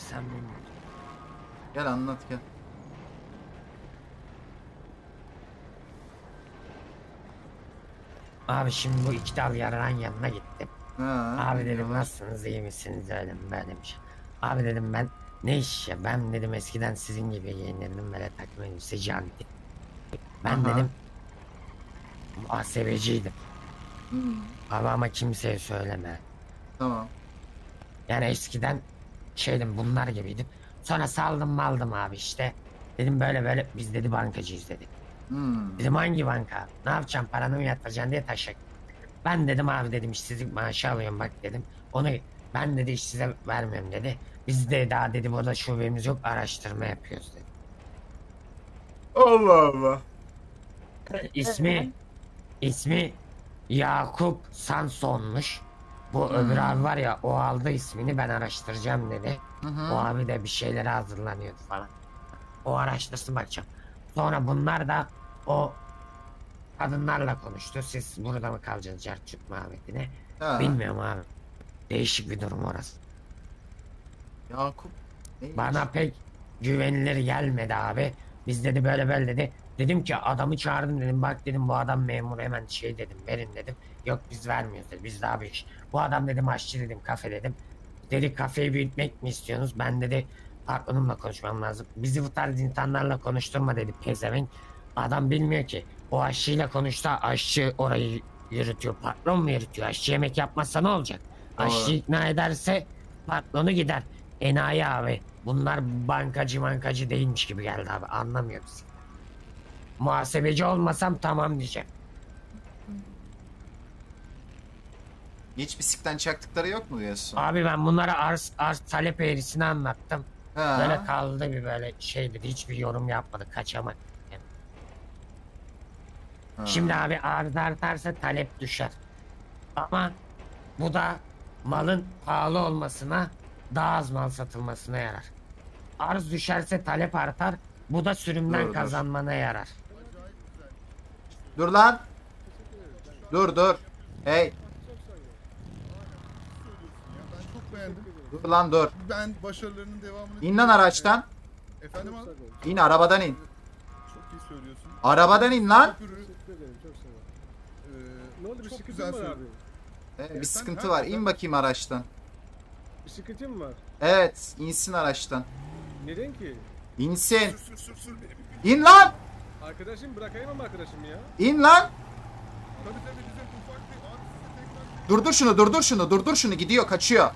abi sen bilmiyorsun. Gel anlat gel. Abi şimdi bu iki dal yararan yanına gittim. Ha, Abi dedim nasılsınız iyi misiniz öyle mi böyle bir şey. Abi dedim ben ne iş ya ben dedim eskiden sizin gibi giyinirdim böyle takım elbise. Ben Aha. dedim muhasebeciydim. Hmm, Abi ama kimseye söyleme. tamam. Yani eskiden şeydim bunlar gibiydim. Sonra saldım maldım abi işte. Dedim böyle böyle biz dedi bankacıyız dedi. Hmm. Dedim hangi banka? Ne yapacağım paranı mı yatıracaksın diye taşak. Ben dedim abi dedim işsizlik maaşı alıyorum bak dedim. Onu ben dedi iş size vermiyorum dedi. Biz de daha dedi burada şubemiz yok araştırma yapıyoruz dedi. Allah Allah. İsmi ismi Yakup Sanson'muş. Bu öbür abi var ya o aldı ismini ben araştıracağım dedi. O abi de bir şeylere hazırlanıyordu falan. O araştırsın bakacağım. Sonra bunlar da o kadınlarla konuştu. Siz burada mı kalacaksınız Cerçuk muhabbetine? Ha, Bilmiyorum abi. Değişik bir durum orası. Yakup. neymiş? Bana pek güvenilir gelmedi abi. Biz dedi böyle böyle dedi. Dedim ki adamı çağırdım dedim. Bak dedim bu adam memur hemen şey dedim verin dedim. Yok biz vermiyoruz dedi. Biz daha bir iş. Bu adam dedim aşçı dedim kafe dedim. Dedi kafeyi büyütmek mi istiyorsunuz? Ben dedi patronumla konuşmam lazım. Bizi bu tarz insanlarla konuşturma dedi pezevenk. Adam bilmiyor ki. O aşçıyla konuştu. Aşçı orayı yürütüyor. Patron mu yürütüyor? Aşçı yemek yapmazsa ne olacak? Aşçı ikna ederse patronu gider. Enayi abi. Bunlar bankacı bankacı değilmiş gibi geldi abi. Anlamıyor bizi. Muhasebeci olmasam tamam diyeceğim. Hiç bisikten çaktıkları yok mu diyorsun? Abi ben bunlara arz, arz talep eğrisini anlattım. Ha. Böyle kaldı bir böyle şey dedi. Hiçbir yorum yapmadı. Kaçamak. Ha. Şimdi abi arz artarsa talep düşer. Ama bu da malın pahalı olmasına daha az mal satılmasına yarar. Arz düşerse talep artar. Bu da sürümden Doğrudur. kazanmana yarar. Dur lan. Dur dur. Hey. Ben çok beğendim. Dur lan dur. Ben başarılarının devamını... İn lan araçtan. Efendim abi? İn arabadan in. Çok iyi söylüyorsun. Arabadan in lan. Çok ürün. Ee, Ne oldu bir çok sıkıntı güzel mı var abi? söyledin. Ee, bir sıkıntı var. İn bakayım araçtan. Bir sıkıntı mı var? Evet, insin araçtan. Neden ki? İnsin. Sür sür sür sür. İn lan. Arkadaşım bırakayım ama arkadaşım ya. İn lan. Tabii tabii bizim ufak bir... Abi size tekrar... Durdur şunu, durdur şunu, durdur şunu. Gidiyor, kaçıyor.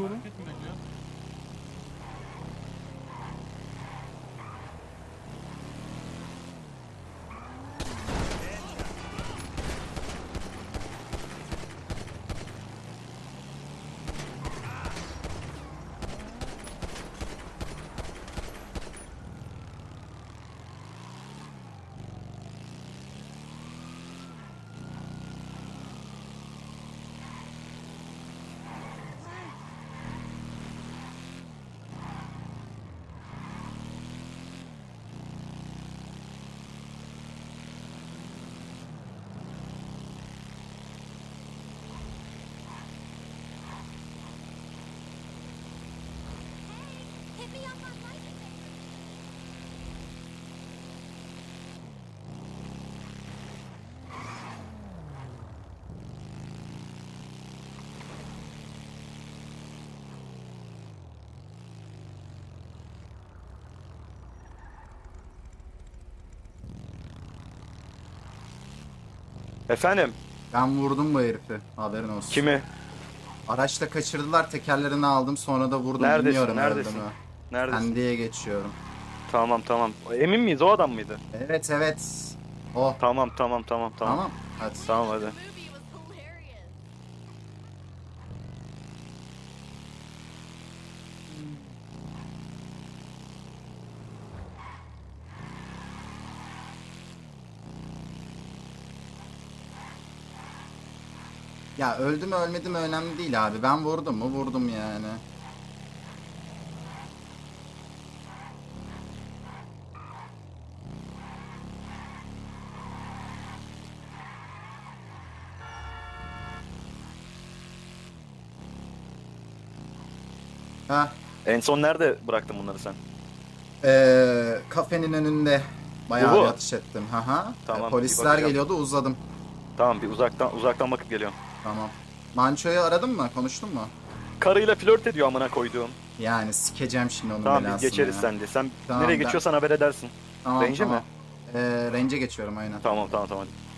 Oluyor lan. Efendim Ben vurdum bu herifi. Haberin olsun. kimi? Araçta kaçırdılar. Tekerlerini aldım. Sonra da vurdum. Neredesin, Bilmiyorum neredesin? öldü mü. Neredesin? Pendik'e geçiyorum. Tamam tamam. Emin miyiz o adam mıydı? Evet evet. Oh. Tamam tamam tamam tamam. Tamam. Hadi. Tamam hadi. Ya öldü mü ölmedi mi önemli değil abi. Ben vurdum mu vurdum yani. Ha, En son nerede bıraktın bunları sen? ee, kafenin önünde bayağı Bu bu. bir atış ettim. Haha. Tamam, Ee, Polisler bakacağım. geliyordu uzadım. Tamam bir uzaktan uzaktan bakıp geliyorum. Tamam. Manço'yu aradın mı? Konuştun mu? Karıyla flört ediyor amına koyduğum. Yani sikeceğim şimdi onun Tamam biz belasını geçeriz ya. sen de. Sen Tamam, nereye ben- geçiyorsan haber edersin. Tamam, Range mi? Ee, range'e geçiyorum aynen. Tamam tamam tamam. hadi.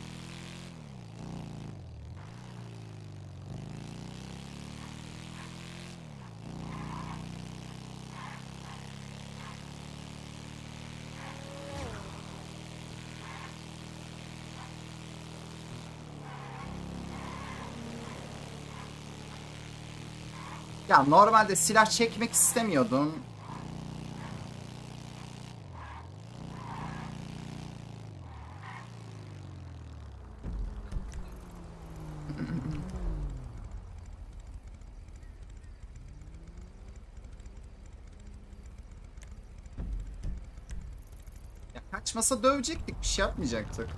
Ya normalde silah çekmek istemiyordum. Ya kaçmasa dövecektik, bir şey yapmayacaktık.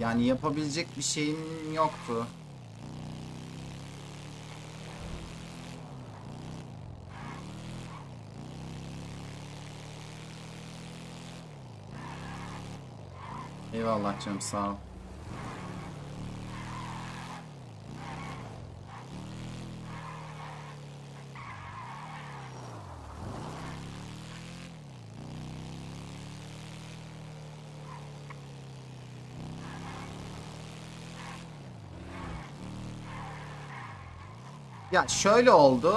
Yani yapabilecek bir şeyim yoktu. Eyvallah canım sağ ol. Ya şöyle oldu.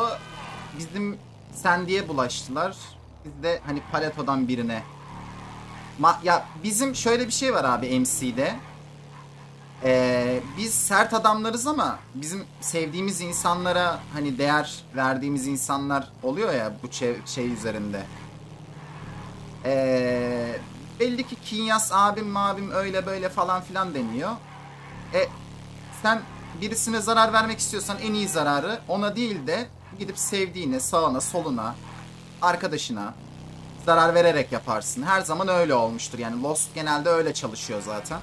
Bizim Sandy'ye bulaştılar. Biz de hani paletodan birine. Ma ya bizim şöyle bir şey var abi MC'de. Ee, biz sert adamlarız ama bizim sevdiğimiz insanlara hani değer verdiğimiz insanlar oluyor ya bu şey üzerinde. Ee, belli ki Kinyas abim mabim öyle böyle falan filan deniyor. E sen birisine zarar vermek istiyorsan en iyi zararı ona değil de gidip sevdiğine, sağına, soluna, arkadaşına zarar vererek yaparsın. Her zaman öyle olmuştur. Yani Lost genelde öyle çalışıyor zaten.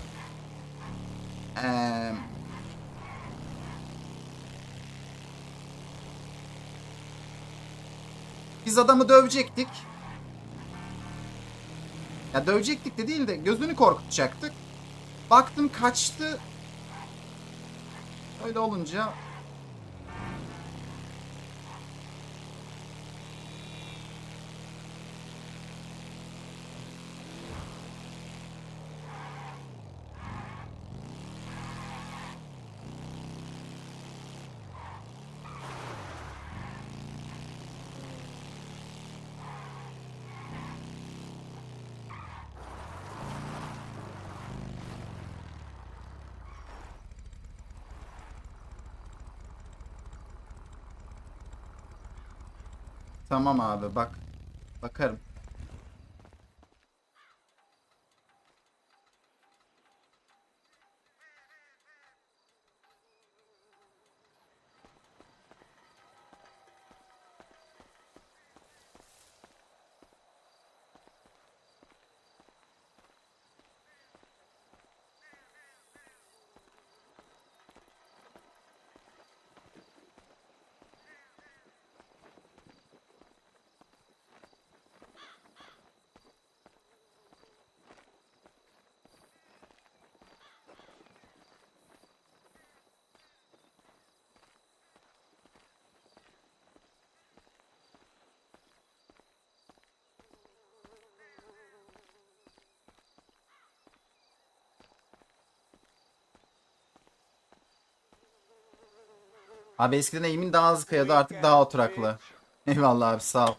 Ee, biz adamı dövecektik. Ya dövecektik de değil de gözünü korkutacaktık. Baktım kaçtı. Öyle olunca tamam abi bak. Bakarım. Abi eskiden eğimin daha hızlı kayıyordu artık daha oturaklı. Eyvallah abi sağ ol.